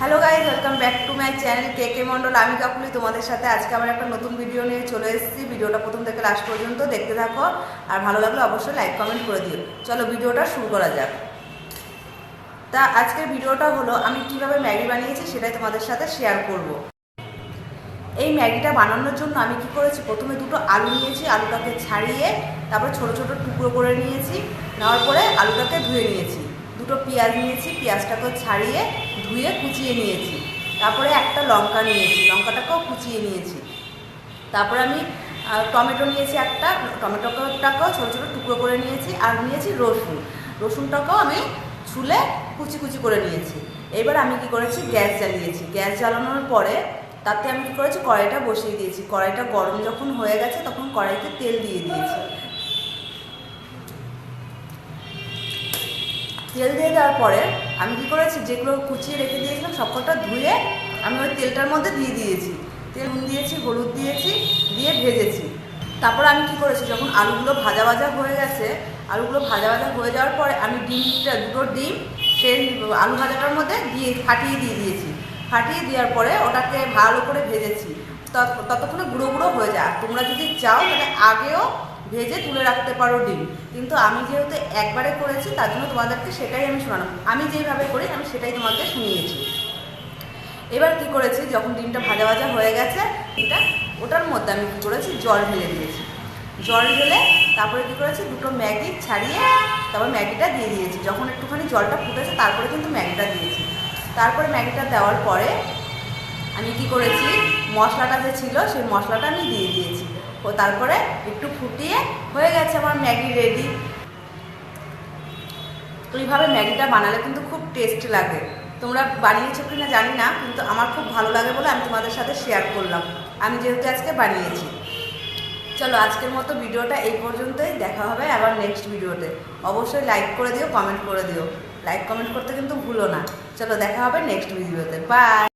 Hello guys welcome back to my channel K K Mondal আমি কাকুলি তোমাদের সাথে আজকে আমার একটা নতুন ভিডিও নিয়ে চলে এসেছি। ভিডিওটা প্রথম থেকে লাস্ট পর্যন্ত দেখতে থাকো। আর ভালো লাগলে অবশ্যই লাইক কমেন্ট করে দিও। চলো ভিডিওটা শুরু করা যাক। তা আজকের ভিডিওটা হলো, আমি কীভাবে ম্যাগি বানিয়েছি সেটাই তোমাদের সাথে শেয়ার করব। এই ম্যাগিটা বানানোর জন্য আমি কি করেছি? প্রথমে দুটো আলু নিয়েছি, আলুটাকে ছাড়িয়ে তারপর ছোট ছোট টুকরো করে নিয়েছি। নেওয়ার পরে আলুটাকে ধুয়ে নিয়েছি। দুটো পেঁয়াজ নিয়েছি, পেঁয়াজটাকেও ছাড়িয়ে ধুয়ে কুচিয়ে নিয়েছি। তারপরে একটা লঙ্কা নিয়েছি, লঙ্কাটাকেও কুচিয়ে নিয়েছি। তারপরে আমি টমেটো নিয়েছি একটা, টমেটোটাকেও ছোটো ছোটো টুকরো করে নিয়েছি আর নিয়েছি রসুন। রসুনটাকেও আমি ছুলে কুচি কুচি করে নিয়েছি। এবার আমি কি করেছি? গ্যাস জ্বালিয়েছি। গ্যাস জ্বালানোর পরে তাতে আমি কি করেছি? কড়াইটা বসিয়ে দিয়েছি। কড়াইটা গরম যখন হয়ে গেছে তখন কড়াইতে তেল দিয়ে দিয়েছি। তেল দিয়ে দেওয়ার পরে আমি কি করেছি, যেগুলো কুচিয়ে রেখে দিয়েছিলাম, সবকটা ধুয়ে আমি ওই তেলটার মধ্যে দিয়ে দিয়েছি। তেল নুন দিয়েছি, হলুদ দিয়েছি, দিয়ে ভেজেছি। তারপর আমি কি করেছি, যখন আলুগুলো ভাজা ভাজা হয়ে গেছে, আলুগুলো ভাজা ভাজা হয়ে যাওয়ার পরে আমি ডিমটা, দুটো ডিম সেই আলু ভাজাটার মধ্যে দিয়ে ফাটিয়ে দিয়ে দিয়েছি। ফাটিয়ে দেওয়ার পরে ওটাকে ভালো করে ভেজেছি। তত- ততক্ষণে গুঁড়ো গুঁড়ো হয়ে যায়। তোমরা যদি চাও, তাহলে আগেও ভেজে তুলে রাখতে পারো ডিম। কিন্তু আমি যেহেতু একবারে করেছি, তার জন্য তোমাদেরকে সেটাই আমি শোনানো আমি যেইভাবে করি, আমি সেটাই তোমাকে শুনিয়েছি। এবার কি করেছি, যখন ডিমটা ভাজা ভাজা হয়ে গেছে, ডিমটা ওটার মধ্যে আমি কী করেছি, জল ঢেলে দিয়েছি। জল ঢেলে তারপরে কী করেছি, দুটো ম্যাগি ছাড়িয়ে তারপর ম্যাগিটা দিয়ে দিয়েছি। যখন একটুখানি জলটা ফুটেছে, তারপরে কিন্তু ম্যাগিটা দিয়েছি। তারপরে ম্যাগিটা দেওয়ার পরে আমি কি করেছি, মশলাটা যে ছিল, সেই মশলাটা আমি দিয়ে দিয়েছি। ও তারপরে একটু ফুটিয়ে হয়ে গেছে আমার ম্যাগি রেডি তো এইভাবে ম্যাগিটা বানালে কিন্তু খুব টেস্ট লাগে। তোমরা বানিয়েছো কি না জানি না, কিন্তু আমার খুব ভালো লাগে বলে আমি তোমাদের সাথে শেয়ার করলাম। আমি যেহেতু আজকে বানিয়েছি। চলো আজকের মতো ভিডিওটা এই পর্যন্তই, দেখা হবে আবার নেক্সট ভিডিওতে। অবশ্যই লাইক করে দিও কমেন্ট করে দিও। লাইক কমেন্ট করতে কিন্তু ভুলো না। চলো দেখা হবে নেক্সট ভিডিওতে বাই